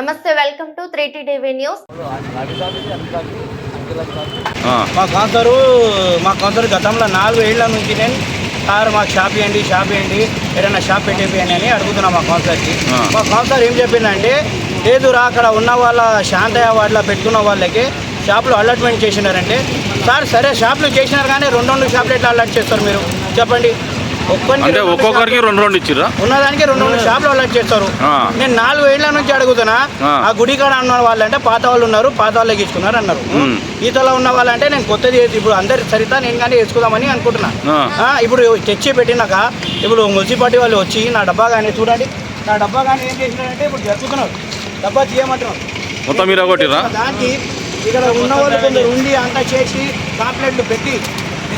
నమస్తే welcome to three TV news. మా కౌన్సరు మా కౌన్సర్ గతంలో నాలుగు ఏళ్ళ నుంచి నేను సార్ మాకు షాప్ ఇవ్వండి షాప్ ఇవ్వండి ఏదైనా షాప్ పెట్టేపియండి అని అడుగుతున్నా మా కౌన్సర్కి. మా కౌన్సర్ ఏం చెప్పిందంటే లేదు రా అక్కడ ఉన్న వాళ్ళ శాంతయ్య వాటిలో పెట్టుకున్న వాళ్ళకి షాపులు అలాట్మెంట్ చేసినారంటే సార్ సరే షాపులు చేసినారు కానీ రెండు రెండు షాపులు ఎట్లా అలాట్ చేస్తారు మీరు? చెప్పండి. అంటే ఒక్కొక్కరికి రెండు రెండు ఇచ్చిర్రా? ఉన్నదానికి రెండు రెండు షాపులు అలాట్ చేస్తారు. నేను నాలుగు ఏళ్ళ నుంచి అడుగుతున్నా ఆ. గుడి కాడ ఉన్న వాళ్ళంటే పాత వాళ్ళు ఉన్నారు పాత వాళ్ళకి ఇచ్చుకున్నారు అన్నారు. ఈతలో ఉన్న వాళ్ళంటే నేను కొత్తది ఇప్పుడు అందరి సరితా నేను కానీ వేసుకుందామని అనుకుంటున్నా. ఇప్పుడు తెచ్చి పెట్టినాక ఇప్పుడు మున్సిపాలిటీ వాళ్ళు వచ్చి నా డబ్బా కానీ చూడండి నా డబ్బా కానీ ఏం చేసినారంటే ఇప్పుడు జరుపుతున్నారు. డబ్బా తీయమంటున్నారు. మొత్తం మీరు దానికి ఇక్కడ ఉన్న వాళ్ళు కొందరు ఉండి అంతా చేసి కాంప్లైంట్లు పెట్టి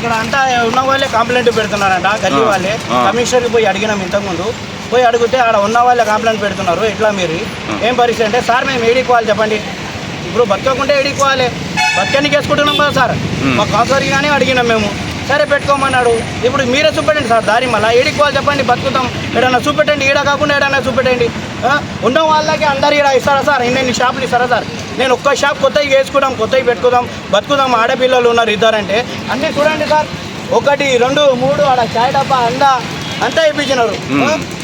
ఇక్కడ అంతా ఉన్న వాళ్ళే కంప్లైంట్ పెడుతున్నారంట గల్లీ వాళ్ళే. కమిషనర్కి పోయి అడిగినాం ఇంతకుముందు. పోయి అడిగితే ఆడ ఉన్న వాళ్ళే కంప్లైంట్ పెడుతున్నారు ఎట్లా మీరు. ఏం పరిస్థితి అంటే సార్ మేము ఏడికోవాలి చెప్పండి. ఇప్పుడు బతకకుంటే ఏడికోవాలి బతకనికి వేసుకుంటున్నాం కదా సార్. మా కాసరికి కానీ అడిగినాం మేము. సరే పెట్టుకోమన్నాడు. ఇప్పుడు మీరే చూపెట్టండి సార్ దారి మళ్ళీ. ఏడికోవాలి చెప్పండి బతుకుతాం. ఏడన్నా చూపెట్టండి ఈడ కాకుండా ఏడన్నా చూపెట్టండి? ఉన్న వాళ్ళకి అందరు ఈడ ఇస్తారా సార్? ఇన్ని షాపులు ఇస్తారా సార్? నేను ఒక్క షాప్ కొత్తవి వేసుకుందాం కొత్తవి పెట్టుకుందాం బతుకుదాం ఆడపిల్లలు ఉన్నారు ఇద్దరంటే. అన్నీ చూడండి సార్. ఒకటి రెండు మూడు ఆడ చాయ్ డబ్బా అందా అంతా ఇప్పించినారు.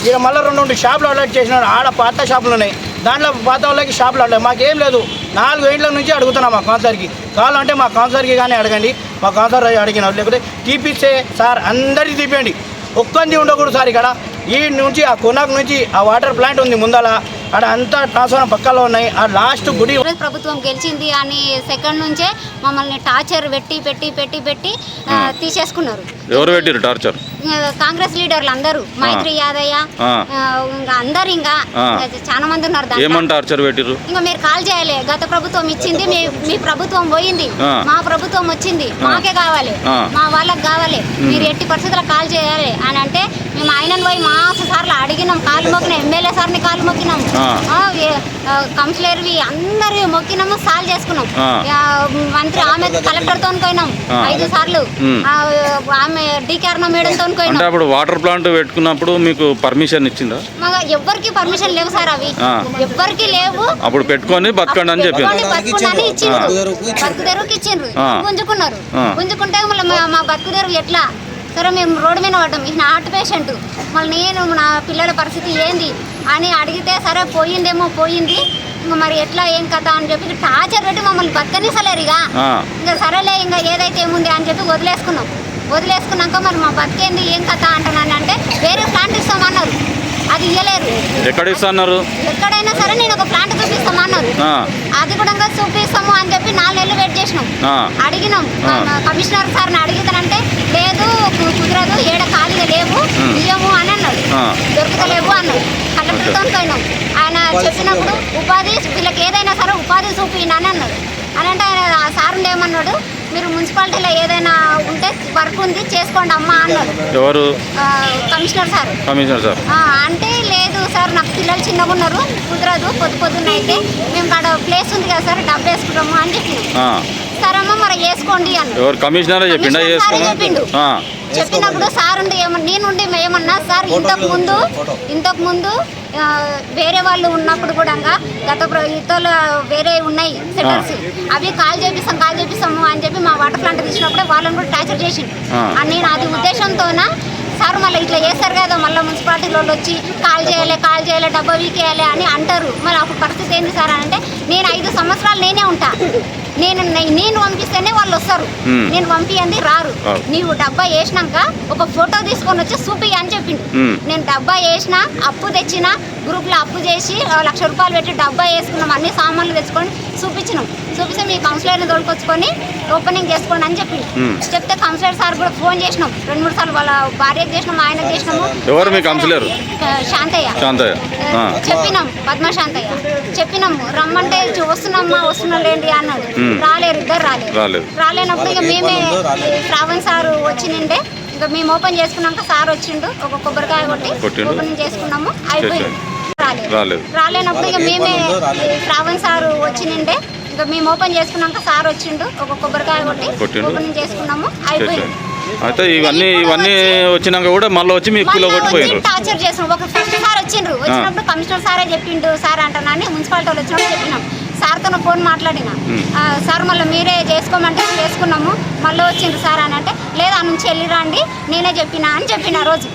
ఇక మళ్ళీ రెండు రెండు షాపులు అలర్ట్ చేసినారు. ఆడ పాత షాపులు ఉన్నాయి. దాంట్లో పాత వాళ్ళకి షాపులు అడలేదు మాకేం లేదు. నాలుగు ఏండ్ల నుంచి అడుగుతున్నాం మా కాన్సర్కి కావాలంటే మా కాన్సర్కి కానీ అడగండి. మా కాన్సర్ అడిగినారు లేకపోతే తీపిస్తే సార్ అందరికీ తీపియండి. ఒక్కంది ఉండకూడదు సార్ ఇక్కడ. ఈ నుంచి ఆ కొనాక్ నుంచి ఆ వాటర్ ప్లాంట్ ఉంది ముందల. ఆడ అంతా ట్రాన్స్ఫార్మర్ పక్కలో ఉన్నాయి. ఆ లాస్ట్ గుడి ప్రభుత్వం గెలిచింది అని సెకండ్ నుంచే మమ్మల్ని టార్చర్ పెట్టి పెట్టి పెట్టి పెట్టి తీసేసుకున్నారు. ఎవరు పెట్టిర్రు టార్చర్? కాంగ్రెస్ లీడర్లు అందరూ. మైత్రి యాదయ్య ఇంకా అందరు ఇంకా చాలా మంది ఉన్నారు. ఏమని టార్చర్ పెట్టిర్రు? ఇంకా మీరు కాల్ చేయాలి. గత ప్రభుత్వం ఇచ్చింది మీ మీ ప్రభుత్వం. పోయింది. మా ప్రభుత్వం వచ్చింది. మాకే కావాలి. మా వాళ్ళకి కావాలి. మీరు ఎట్టి పరిస్థితుల్లో కాల్ చేయాలి అని అంటే మేము ఆయనను పోయి మాస సార్లు అడిగినాం కాలు మొక్కినాం ఎమ్మెల్యే సార్ని కాలు మొక్కినాం. కౌన్సిలర్వి అందరి మొక్కినాము సాల్ చేసుకున్నాం. మంత్రి ఆమె కలెక్టర్తో పోయినాం ఆ. ఐదు సార్లు. ఆమె డికేర్ణ మేడంతో అంటే పోయినాం. అప్పుడు వాటర్ ప్లాంట్ పెట్టుకున్నప్పుడు మీకు పర్మిషన్ ఇచ్చిందా? మాకు ఎవ్వరికి పర్మిషన్ లేవు సార్ అవి. ఆ. ఎవ్వరికి లేవు. అప్పుడు పెట్టుకొని బతకండి అని ఆ. బతుకు తెరువుకి ఇచ్చిండ్రు. గుంజుకున్నారు. గుంజుకుంటే మా బతుకు తెరువు ఎట్లా? సరే మేము రోడ్డు మీద పడ్డాం. ఈయన హార్ట్ పేషెంట్. మళ్ళీ నేను నా పిల్లల పరిస్థితి ఏంది అని అడిగితే సరే పోయిందేమో పోయింది. ఇంకా మరి ఎట్లా ఏం కథ అని చెప్పి టార్చర్ పెట్టి మమ్మల్ని బతకనిసలేరు ఇక. ఇంకా సరేలే ఇంకా ఏదైతే ఏముంది అని చెప్పి వదిలేసుకున్నాం. వదిలేసుకున్నాక మరి మా బతికేంది ఏం కథ అంటున్నాను అంటే వేరే ప్లాంట్ ఇస్తామన్నారు. అది ఇయ్యలేరు ఎక్కడ ఇస్తున్నారు? ఎక్కడైనా సరే నేను ఒక ప్లాంట్ చూపిస్తామన్నారు ఆ. అది కూడా చూపిస్తాము అని చెప్పి నాలుగు నెలలు వెయిట్ చేసినాం. ఆ. అడిగినాం. కమిషనర్ సార్ని అడిగితేనంటే లేదు కుదరదు ఏడ ఖాళీగా లేవు. ఇయ్యము అని అన్నాడు ఆ. దొరకలేవు అన్నాడు కలెక్టర్తో పోయినాం. ఆయన చెప్పినప్పుడు ఉపాధి వీళ్ళకి ఏదైనా సరే ఉపాధి చూపిన అని అన్నాడు. అని అంటే ఆయన సార్ ఏమన్నాడు? మీరు మున్సిపాలిటీలో ఏదైనా ఉంటే వర్క్ ఉంది చేసుకోండి అమ్మా ఎవరు? ఆ, కమిషనర్ సార్. Commissioner sir. అంటే లేదు సార్ నాకు పిల్లలు చిన్నగా ఉన్నారు కుదరదు పొద్దు పొద్దున్న అయితే మేము కాడ ప్లేస్ ఉంది కదా సార్ డబ్బు వేసుకుంటాము అని చెప్పినాం ఆ. సరమ్మ మరి వేసుకోండి అన్న ఎవరు? కమిషనరే చెప్పిండా? చెప్పినప్పుడు సార్ ఉండి ఏమన్నా నేనుండి ఏమన్నా? సార్ ఇంతకు ముందు ఇంతకు ముందు వేరే వాళ్ళు ఉన్నప్పుడు కూడా గత ఇతరులు వేరే ఉన్నాయి సెంటర్స్ అవి కాల్ చేపిస్తాం కాల్ చేపిస్తాము అని చెప్పి మా వాటర్ ప్లాంట్ తీసినప్పుడే వాళ్ళని కూడా టార్చర్ చేసిండు. అని నేను అది ఉద్దేశంతోన సార్ మళ్ళీ ఇట్లా చేస్తారు కదా మళ్ళీ మున్సిపాలిటీ వాళ్ళు వచ్చి కాల్ చేయాలి కాల్ చేయాలి డబ్బా వీకేయాలి అని అంటారు. మరి అప్పుడు పరిస్థితి ఏంటి సార్ అని అంటే నేను ఐదు సంవత్సరాలు నేనే ఉంటా. నేను నేను పంపిస్తేనే వాళ్ళు వస్తారు. నేను పంపియంది రారు. నీవు డబ్బా వేసినాక ఒక ఫోటో తీసుకొని వచ్చి చూపి అని చెప్పిండు. నేను డబ్బా వేసిన అప్పు తెచ్చిన గ్రూప్లో అప్పు చేసి లక్ష రూపాయలు పెట్టి డబ్బా వేసుకున్నాం అన్ని సామాన్లు తెచ్చుకొని చూపించినాం చూపిస్తే మీ కౌన్సిలర్ని తోలుకొచ్చుకొని ఓపెనింగ్ చేసుకోండి అని చెప్పిండు. మ్మ్. చెప్తే కౌన్సిలర్ సార్ కూడా ఫోన్ చేసినాం. రెండు మూడు సార్లు వాళ్ళ భార్యకు చేసినాం ఆయనకు చేసినాము. ఎవరు మీ కౌన్సిలర్? శాంతయ్య. శాంతయ్య. ఆ. చెప్పినాం పద్మశాంతయ్య చెప్పినాము రమ్మంటే చూ- వస్తున్నామ్మా వస్తున్నాలేండి అన్నాడు. రాలేరు ఇద్దరు రాలేదు. రాలేనప్పుడు ఇక మేమే శ్రావణ్ సార్ వచ్చిండే ఇంకా మేము ఓపెన్ చేసుకున్నాక సార్ వచ్చిండు ఒక కొబ్బరికాయ కొట్టి. ఓపెనింగ్ చేసుకున్నాము. అయిపోయింది. రాలేదు. రాలేదు. రాలేనప్పుడు ఇక మేమే శ్రావణ్ సార్ వచ్చిండే ఇంకా మేము ఓపెన్ చేసుకున్నాక సార్ వచ్చిండు ఒక కొబ్బరికాయ కొట్టి. ఓపెనింగ్ చేసుకున్నాము అయిపోయింది. అయితే ఇవన్నీ ఇవన్నీ వచ్చినాక కూడా మళ్ళీ వచ్చి మీ కూల కొట్టిపోయారు టార్చర్ చేస్తున్నాం ఒక ఫస్ట్ సార్ వచ్చిండ్రు. వచ్చినప్పుడు కమిషనర్ సారే చెప్పిండు సార్ అంటున్నాను మున్సిపాలిటీ వాళ్ళు వచ్చినప్పుడు చెప్పినాం. సార్తో ఫోన్ మాట్లాడిన. సార్ మళ్ళీ మీరే చేసుకోమంటే చేసుకున్నాము. మళ్ళీ వచ్చిండ్రు సార్ అని అంటే లేదా ఆ నుంచి వెళ్ళిరండి. నేనే చెప్పినా అని చెప్పిన రోజు.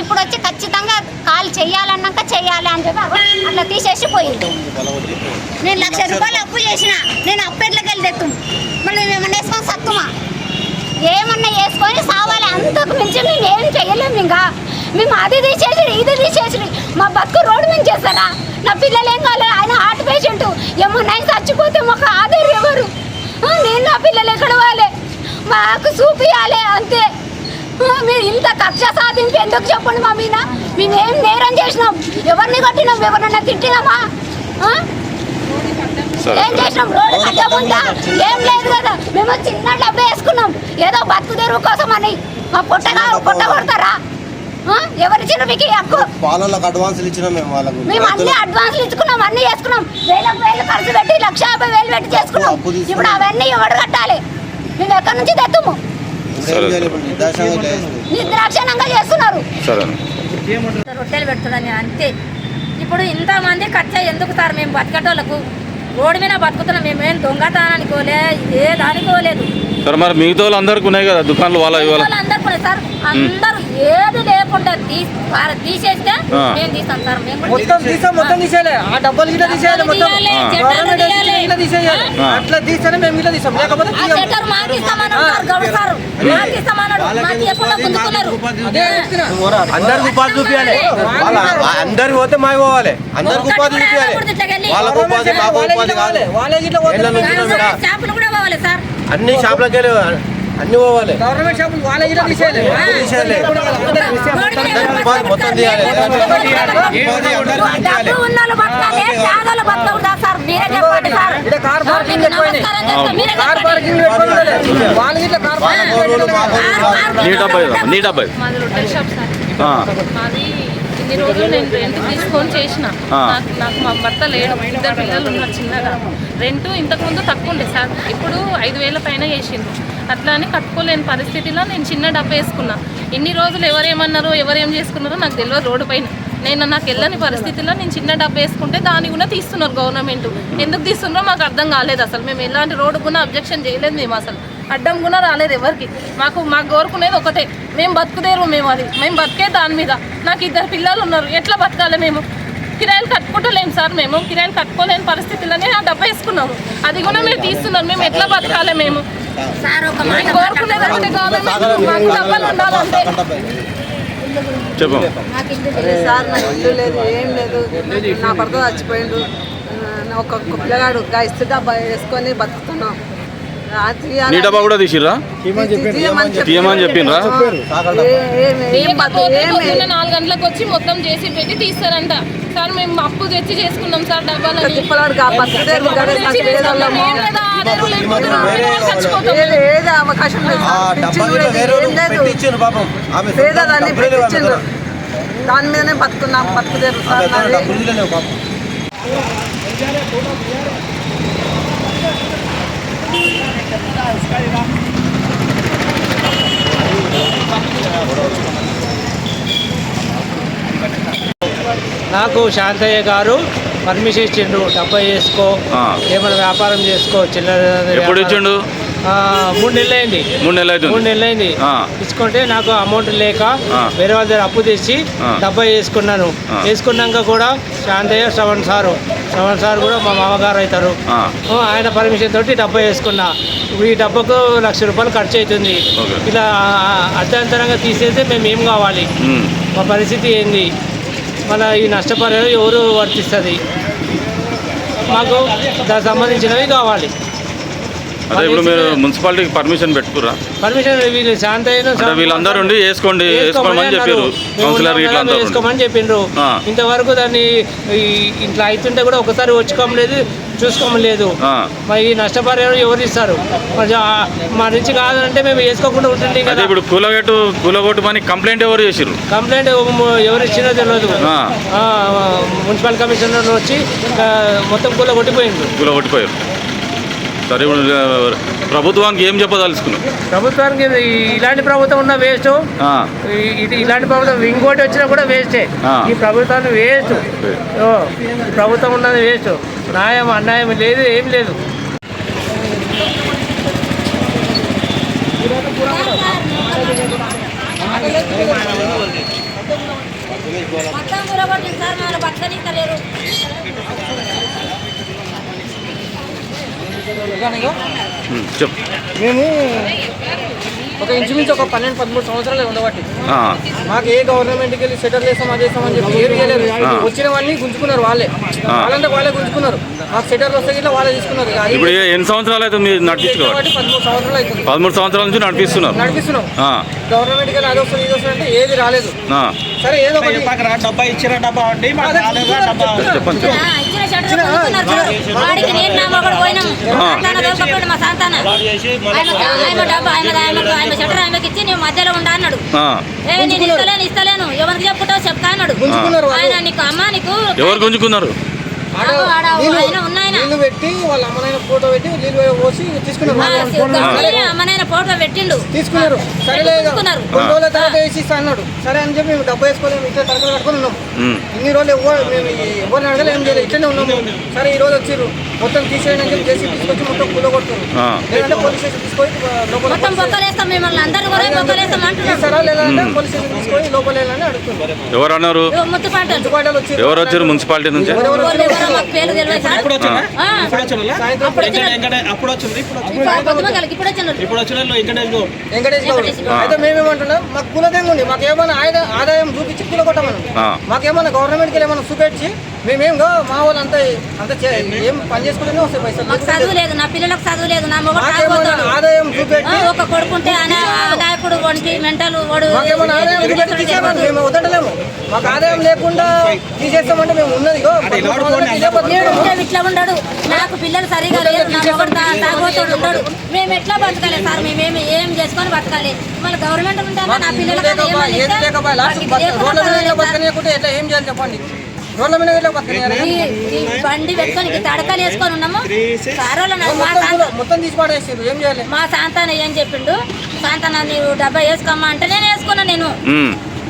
ఇప్పుడు వచ్చి ఖచ్చితంగా కాల్ చెయ్యాలన్నాక చెయ్యాలి అని చెప్పి అట్లా తీసేసి పోయిండు. నేను లక్ష రూపాయలు అప్పు చేసిన నేను అప్పు ఎట్లకి వెళ్ళి తెత్తు? మళ్ళీ మేము వేసుకొని సత్తుమా? ఏమన్నా వేసుకొని సావాలి అంతకు మించి మేము ఏం చేయలేము ఇంకా. మేము అది తీసేసి ఇది తీసేసి మా బతుకు రోడ్డు మీద చేస్తారా? నా పిల్లలు ఏం కాలేదు ఆయన హార్ట్ పేషెంట్ ఏమన్నా చచ్చిపోతే మాకు ఆధార్ ఎవరు? నేను నా పిల్లలు ఎక్కడ వాళ్ళే మాకు చూపియాలి అంతే. మీరు ఇంత కక్ష సాధింపు ఎందుకు చెప్పండి మా మీద? మేము నేరం చేసినాం? ఎవరిని కొట్టినాం? ఎవరన్నా తిట్టినామా? ఏం చేసినాం? రోడ్డు కట్టం ఉందా ఏం లేదు కదా. మేము చిన్న డబ్బు వేసుకున్నాం. ఏదో బతుకు తెరువు కోసం అని మా పుట్టగా పుట్ట కొడతారా? ఆ? ఎవరిచ్చిన మీకు హక్కు? పాలలకు అడ్వాన్సులు ఇచ్చినాం మేము వాళ్ళకు. మేము అన్ని అడ్వాన్స్లు ఇచ్చుకున్నాం అన్ని చేసుకున్నాం. వేలకు వేలు ఖర్చు పెట్టి లక్ష యాభై వేలు పెట్టి చేసుకున్నాం. ఇప్పుడు అవన్నీ ఎవడు కట్టాలి? మేము ఎక్కడి నుంచి తెత్తుము? నిర్దాక్షిణంగా చేస్తున్నారు. సరే. రొట్టెలు పెడుతుందని అంతే. ఇప్పుడు ఇంతమంది ఖర్చు ఎందుకు సార్ మేము బతకటోళ్ళకు? రోడ్డు మీద బతుకుతున్నాం మేమేం దొంగతనానికి పోలే ఏ దానికి పోలేదు. సరే మరి మిగతా వాళ్ళు అందరికి ఉన్నాయి కదా దుకాణాలు వాళ్ళ ఇవాళ? అందరు కూడా సార్ అందరూ ఏది లేకుండా తీసి వారు తీసేస్తే ఆ. మేము తీస్తాం సార్ మేము కూడా మొత్తం తీసాం మొత్తం తీసేయాలి. ఆ డబ్బులు గిట్ల తీసేయాలి మొత్తం. తీయాలి, ఆ. చెట్టాలు గవర్నమెంట్ తీయాలి. ఇట్లా తీసేయాలి. ఆ. అట్లా తీస్తేనే మేము ఇట్లా తీసాం లేకపోతే ఆ తీయం. షట్టర్ మాకు ఇస్తామన్నాడు సార్ గౌడ్ సార్. మాకు ఇస్తామన్నాడు మాకు ఇవ్వకుండా గుంజుకున్నారు. అదే చెప్తున్నా. అందరికి ఉపాధి చూపించాలి అందరికి పోతే మాకు పోవాలి. అందరికి ఉపాధి చూపించాలి వాళ్ళకు ఉపాధి మాకు వాళ్ళే ఉపాధి గిట్ల కాదు. పోవాలి. వాళ్ళే గిట్ల పోతే ఏళ్ళ నుంచి మేము కూడా షాపులు కూడా పోవాలి సార్. అన్ని షాపులకి వెళ్ళి అన్ని పోవాలి గవర్నమెంట్ షాపులు వాళ్ళే తీసేయాలి మొత్తం తీయాలి కార్ పార్కింగ్ కార్. పార్కింగ్. వాళ్ళ కార్ పార్కింగ్ నీ డబ్బై నీ డబ్బై ఇన్ని రోజులు నేను రెంట్ తీసుకొని చేసిన. నాకు నాకు మా భర్త లేడు. ఇద్దరు పిల్లలు ఉన్నారు చిన్నగా. రెంట్ ఇంతకుముందు తక్కువ ఉండే. సార్ ఇప్పుడు ఐదు వేల పైన చేసిండ్రు. అట్లా అని కట్టుకోలేని పరిస్థితిలో నేను చిన్న డబ్బు వేసుకున్నా. ఇన్ని రోజులు ఎవరేమన్నారో ఎవరేం చేసుకున్నారో నాకు తెలియదు రోడ్డు పైన. నేను నాకు వెళ్ళని పరిస్థితిలో నేను చిన్న డబ్బు వేసుకుంటే దాన్ని కూడా తీస్తున్నారు గవర్నమెంట్ ఎందుకు తీస్తున్నారో మాకు అర్థం కాలేదు అసలు. మేము ఎలాంటి రోడ్డు కూడా అబ్జెక్షన్ చేయలేదు మేము అసలు. అడ్డం కూడా రాలేదు ఎవరికి. మాకు మాకు కోరుకునేది ఒకటే. మేము బతుకుదేరు మేము అది. మేము బతికే దాని మీద. నాకు ఇద్దరు పిల్లలు ఉన్నారు. ఎట్లా బతకాలి మేము? కిరాయిలు కట్టుకుంటలేము సార్ మేము. కిరాయిలు కట్టుకోలేని పరిస్థితుల్లోనే ఆ డబ్బు వేసుకున్నాము అది కూడా మేము తీస్తున్నాం మేము ఎట్లా బతకాలి మేము? కోరుకునేది ఒకటే. గవర్నమెంట్ మాకు డబ్బులు ఉండాలంటే. చెప్పు. సార్ నాకు ఇల్లు లేదు ఏం లేదు. నా భర్త చచ్చిపోయిండు. నా ఒక పిల్లగాడు. గా ఇస్తే వేసుకొని బతుకుతున్నాం. నీ డబ్బా కూడా తీసిర్రా? తీయమని చెప్పి- తీయమని చెప్పిండ్రా నాలుగు గంటలకు వచ్చి మొత్తం చేసి పెట్టి తీస్తారంట. సార్ మేము అప్పు తెచ్చి చేసుకున్నాం సార్ డబ్బులే. దాని మీదనే బతుకున్నాం బతుకుదేరు సార్ దగ్గర నాది. డబ్బులు గిట్ల లేవు పాపం నాకు శాంతయ్య గారు పర్మిషన్ ఇచ్చిండు డబ్బా చేసుకో. ఏమైనా వ్యాపారం చేసుకో ఎప్పుడు వ్యాపారం. ఇచ్చిండు మూడు నెలలు అయింది మూడు నెలలు మూడు నెలలు అయింది. తీసుకుంటే నాకు అమౌంట్ లేక. వేరే వాళ్ళ దగ్గర అప్పు తెచ్చి. డబ్బా వేసుకున్నాను. వేసుకున్నాక కూడా శాంతయ్య శ్రవణ్ సారు శ్రవణ్ సార్ కూడా మా మామగారు అవుతారు. ఆయన పర్మిషన్ తోటి డబ్బా వేసుకున్నా. ఈ డబ్బాకు లక్ష రూపాయలు ఖర్చు అవుతుంది. ఇలా ఆ, అర్ధాంతరంగా తీసేస్తే మేము ఏం కావాలి. మా పరిస్థితి ఏంది? మన ఈ నష్టపరిహారం ఎవరు వర్తిస్తుంది? మాకు దానికి సంబంధించినవి కావాలి. అదే ఇప్పుడు మీరు మున్సిపాలిటీకి పర్మిషన్ పెట్టుకురా పర్మిషన్ వీళ్ళు అంటే వీళ్ళందరూ ఉండి వేసుకోండి వేసుకోమని చెప్పారు కౌన్సిలర్ ఇట్లా. వేసుకోమని చెప్పిండ్రు. ఇంతవరకు దాన్ని ఇట్లా అవుతుంటే కూడా ఒకసారి వచ్చుకోమలేదు చూసుకోమలేదు. మరి ఈ నష్టపరిహారం ఎవరు ఇస్తారు? మరి మా నుంచి కాదంటే మేము వేసుకోకుండా ఉంటుండే అదే కదా ఇప్పుడు కూలగట్టు కూలగొట్టు పని కంప్లైంట్ ఎవరు చేసిర్రు? కంప్లైంట్ ఎవరు ఇచ్చినో తెలియదు మున్సిపల్ కమిషనర్ వచ్చి మొత్తం కూల కొట్టిపోయిండు కూలగొట్టిపోయారు. సరే ప్రభుత్వానికి ఏం చెప్పదలుచుకున్నాం ప్రభుత్వానికి ఇలాంటి ప్రభుత్వం ఉన్న వేస్ట్. ఆ, ఇది ఇలాంటి ప్రభుత్వం ఇంకోటి వచ్చినా కూడా వేస్టే. ఈ ప్రభుత్వాన్ని వేస్ట్. ప్రభుత్వం ఉన్నది వేస్ట్. న్యాయం అన్యాయం లేదు ఏం లేదు. మొత్తం కూరగొట్టింది సార్ మన మేము ఒక ఇంచుమించు ఒక పన్నెండు పదమూడు సంవత్సరాలు ఉండబట్టి ఆ, మాకు ఏ గవర్నమెంట్కి వెళ్ళి సెటిల్ చేస్తాం అది చేస్తామని చెప్పి ఏం చేయలేదు ఆ. వచ్చినవన్నీ గుంజుకున్నారు వాళ్ళే. వాళ్ళంటే వాళ్ళే గుంజుకున్నారు. మాకు సెటిల్ వస్తే ఇట్లా వాళ్ళే తీసుకున్నారు. ఇప్పుడు ఎన్ని సంవత్సరాలు అయితే మీరు నడిపించుకోవాలి? పదమూడు సంవత్సరాలు అవుతుంది. పదమూడు సంవత్సరాల నుంచి నడిపిస్తున్నారు. నడిపిస్తున్నాం. ఆ, గవర్నమెంట్కి వెళ్ళి అది వస్తుంది ఇది వస్తుంది అంటే ఏది రాలేదు. ఆ, సరే ఏదో డబ్బా ఇచ్చిన డబ్బా చెప్తున్నారు. చెప్పండి వాడికి నేను నా మొగడు పోయినాం. సాంతాన దొరకపోయాడు మా సాంతాన ఆయన ఆయన డబ్బా ఆయన ఆయన ఆయన షట్టర్ ఆయనకి ఇచ్చి నేను మధ్యలో ఉండా అన్నాడు. ఆ, ఏ నేను ఇస్తలేను ఇస్తలేను. ఎవరికి చెప్పుకుంటావు చెప్తా అన్నాడు. ఆయన నీకు అమ్మ నీకు ఎవరు గుంజుకున్నారు? నీళ్ళు పెట్టి వాళ్ళ అమ్మనైన ఫోటో పెట్టి నీళ్ళు పోసి తీసుకున్నారు. ఆ, కొట్టి అమ్మనైన ఫోటో పెట్టిండు. తీసుకున్నారు. సరేలే ఇక తీసుకున్నారు. కొన్ని రోజుల తర్వాత వేసి ఇస్తా అన్నాడు. సరే అని చెప్పి మేము డబ్బు వేసుకోలేము ఇట్లా తరగతి కట్టుకొని ఉన్నాం ఉమ్, ఇన్ని రోజులు ఎవరు మేము ఎవరిని అడగలే ఏం చేయలేదు. ఇట్లనే ఉన్నాము. సరే ఈ రోజు వచ్చిర్రు. మొత్తం తీసేయండి అని చెప్పి చేసి తీసుకొచ్చి మొత్తం కూల కొడుతున్నారు. ఆ. లేదంటే పోలీస్ స్టేషన్ తీసుకొని లోపల మొత్తం బొక్కలేస్తాం మిమ్మల్ని. అందరిని కూడా బొక్కలేస్తాం అంటున్నాడు తీసారా లేదంటే పోలీస్ స్టేషన్ తీసుకొని అడుగుతున్నారు. ఎవరు అన్నారు? ఎవరు వచ్చారు మున్సిపాలిటీ నుంచి? మాకు పేరు తెలియదు సార్. ఇప్పుడు వచ్చిందా? ఇప్పుడు సాయంత్రం అప్పుడు వచ్చిన అప్పుడు వచ్చింది? ఇప్పుడు వచ్చింది? ఇప్పుడు పొద్దుమగలకి ఇప్పుడు వచ్చిన ఇప్పుడు వచ్చిన వెంకటేష్ గౌడ్. వెంకటేష్ గౌడ్. వెంకటేష్ గౌడ్. అయితే మేమేమంటున్నాం? మాకు కులదంగా ఉంది మాకు ఏమైనా ఆదాయం చూపించి గవర్నమెంట్కి ఏమైనా చూపించి మేమేంగా మా వాళ్ళు అంతా అంత ఏం పని చేసుకుంటూనే వస్తాయి పైసలు. మాకు చదువు లేదు నా పిల్లలకు చదువు లేదు నా ఆదాయం చూపెట్టి ఒక కొడుకుంటే నాయకుడు వాడికి మెంటల్ వాడు ఆదాయం చూపెట్టి తీసేయమని మేము వదలలేము. మాకు ఆదాయం లేకుండా తీసేస్తామంటే మేము ఉన్నది. ఇట్లా ఉండడు. నాకు పిల్లలు సరిగా లేరు నా మొగడు ఉండడు. మేము ఎట్లా బతకాలి సార్? మేమేమి ఏం చేసుకొని బతకాలి? మళ్ళీ గవర్నమెంట్ ఉంటే నా పిల్లలకు ఎట్లా ఏం చేయాలి చెప్పండి? ఈ బండి పెట్టుకొని తడకలు వేసుకొని ఉన్నాము. మా మొత్తం ఏం చేయాలి? సాంతాన ఏం చెప్పిండు? సాంతాన నీవు డబ్బా వేసుకోమ్మా అంటే నేను వేసుకున్నా నేను.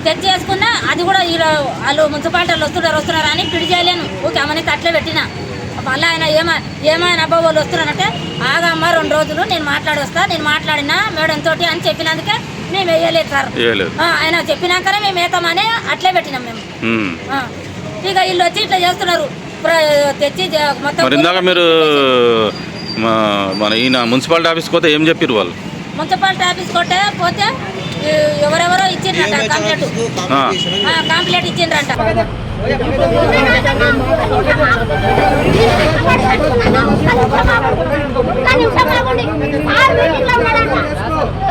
తెచ్చి వేసుకున్నా అది కూడా వీళ్ళు వాళ్ళు మున్సిపాలిటీలు వస్తున్నారు వస్తున్నారు అని పిడి చేయలేను. ఓకే అమ్మని తట్లే పెట్టిన. మళ్ళీ ఆయన ఏమ ఏమైనా అబ్బా వాళ్ళు వస్తున్నారంటే ఆగమ్మ రెండు రోజులు నేను మాట్లాడి వస్తా నేను మాట్లాడినా మేడం తోటి అని చెప్పినందుకే మేము వేయలేదు సార్. ఆయన చెప్పినాకనే మేము వేతామని అట్లే పెట్టినాం మేము. ఇక వీళ్ళు వచ్చి ఇట్లా చేస్తున్నారు. తెచ్చి మొత్తం మరి ఇందాక మీరు మన ఈయన మున్సిపాలిటీ ఆఫీస్కి పోతే ఏం చెప్పారు వాళ్ళు? మున్సిపాలిటీ ఆఫీస్ కొట్టే పోతే ఎవరెవరో ఇచ్చిండ్రంట కంప్లైంట్ ఆ, కంప్లైంట్ ఇచ్చిండ్రంట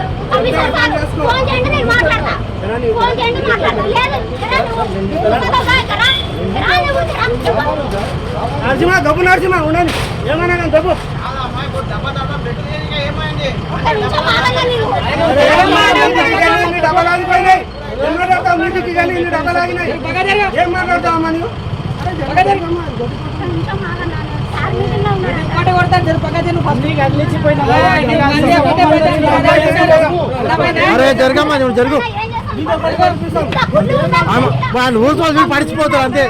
ఫోన్ చేయండి నేను మాట్లాడతా. ఫోన్ చేయండి మాట్లాడతా. లేదు నరసింహ దబ్బు నరసింహ ఉండండి. ఏమన్నా కానీ దబ్బు ఇన్ని కానీ ఇన్ని ఏం మాట్లాడతావమ్మా నువ్వు జరగమ్మా. జరుగు. వాళ్ళు ఊరుకోవాలి పడిచిపోతారు అంతే.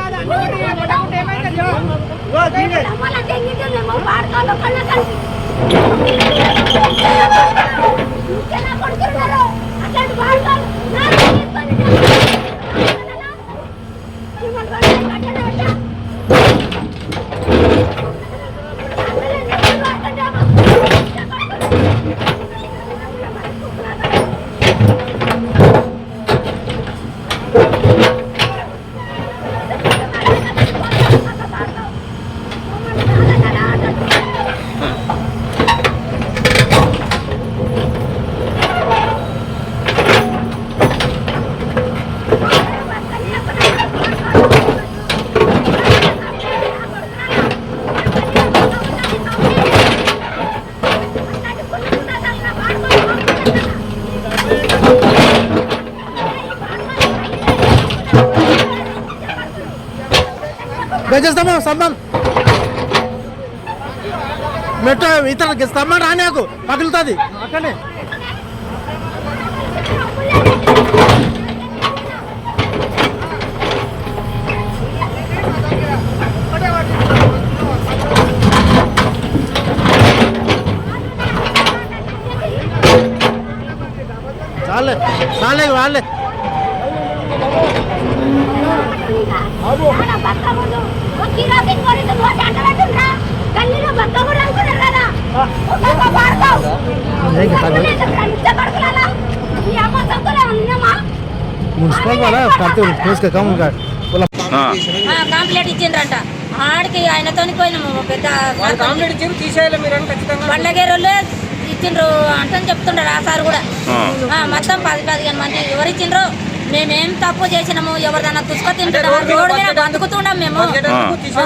గజేస్తామా సంబం మెట్రో ఇతరులకి స్తంభం రానియకు పగులుతుంది. అక్కడనే. చాలే చాలే వాళ్ళే. మున్సిపల్ వాళ్ళ కడితే కమ్మును కాదు ఆ, కాంప్లైంట్ ఇచ్చిండ్రంట. ఆడికి ఆయనతోని పోయినాము పెద్ద బండ్లగేరోళ్ళే ఇచ్చిండ్రు అంటే చెప్తుండ్రు ఆ సార్ కూడా. మొత్తం పది పదిహేను మంది ఎవరు ఇచ్చిండ్రు మేమేం తప్పు చేసినాము? ఎవరిదన్నా తుసుక తింటాం రోడ్డు మీద బతుకుతున్నాం మేము.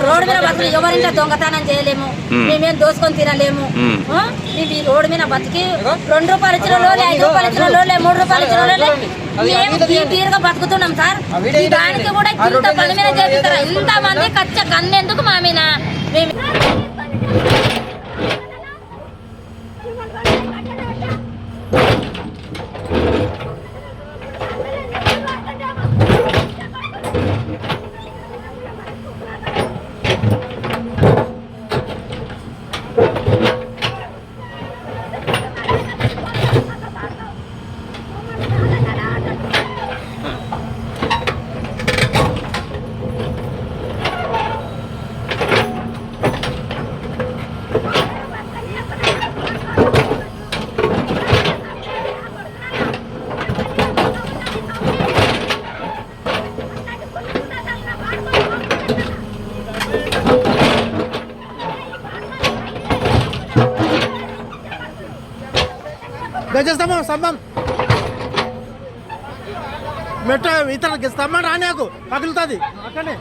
రోడ్డు మీద బతుకు ఎవరింట్లో దొంగతనం చేయలేము. మేమేం. దోసుకొని తినలేము? మేము. ఈ రోడ్డు మీద బతికి రెండు రూపాయలు ఇచ్చిన లోలే ఐదు రూపాయలు ఇచ్చిన లోలే మూడు రూపాయలు ఇచ్చిన ఈ తీరుగా బతుకుతున్నాం సార్. ఈ దానికి కూడా ఇంత పని మీద చేపిస్తారా? ఇంత మంది కచ్చ కన్నెందుకు మా మీద? మేము గజస్తంభం స్తంభం మెట్రో ఇతరులకి స్తంభం రానియకు పగులుతుంది. అక్కడనే.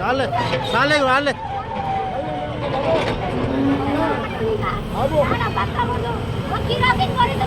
చాలే చాలే వాళ్ళే. You have been worried.